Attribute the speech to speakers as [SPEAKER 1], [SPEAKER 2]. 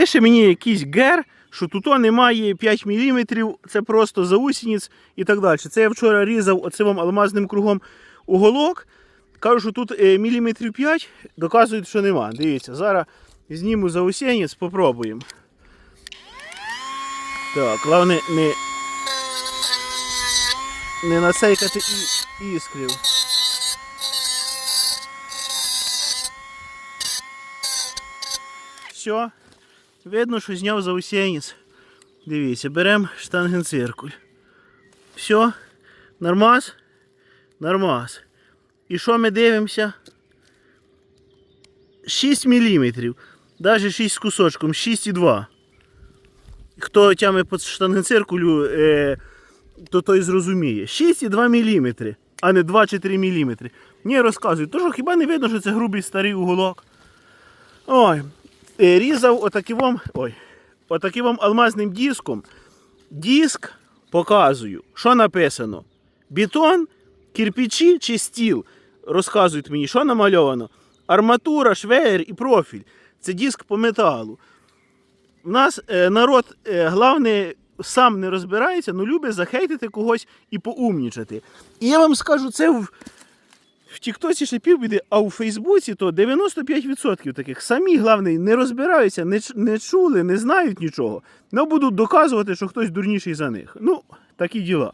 [SPEAKER 1] Пише мені якийсь гер, що тут немає 5 мм, це просто заусениць і так далі. Це я вчора різав оцим алмазним кругом уголок. Кажу, що тут е, міліметрів 5, доказують, що нема. Дивіться, зараз зніму заусенець, попробуємо. Так, головне не, не насейкати іскрів. Все. Видно, що зняв заусенець. Дивіться, беремо штангенциркуль. Все. Нормас? Нормас. І що ми дивимося? 6 мм. Навіть 6 з кусочком, 6,2. Хто тяме по штангенциркулю, е, то той зрозуміє. 6,2 мм, а не 2-3 мм. Ні, розказують. Тож хіба не видно, що це грубий старий уголок? Ой, різав отаким вам, ой, отаким вам алмазним диском. Диск показую, що написано. Бетон, кирпичі чи стіл. Розказують мені, що намальовано. Арматура, швеєр і профіль. Це диск по металу. У нас е, народ, е, головне, сам не розбирається, але любить захейтити когось і поумнічати. І я вам скажу, це в, в Тіктосі ще півбіди, а у Фейсбуці то 95% таких самі, головне, не розбираються, не, не чули, не знають нічого. але будуть доказувати, що хтось дурніший за них. Ну, такі діла.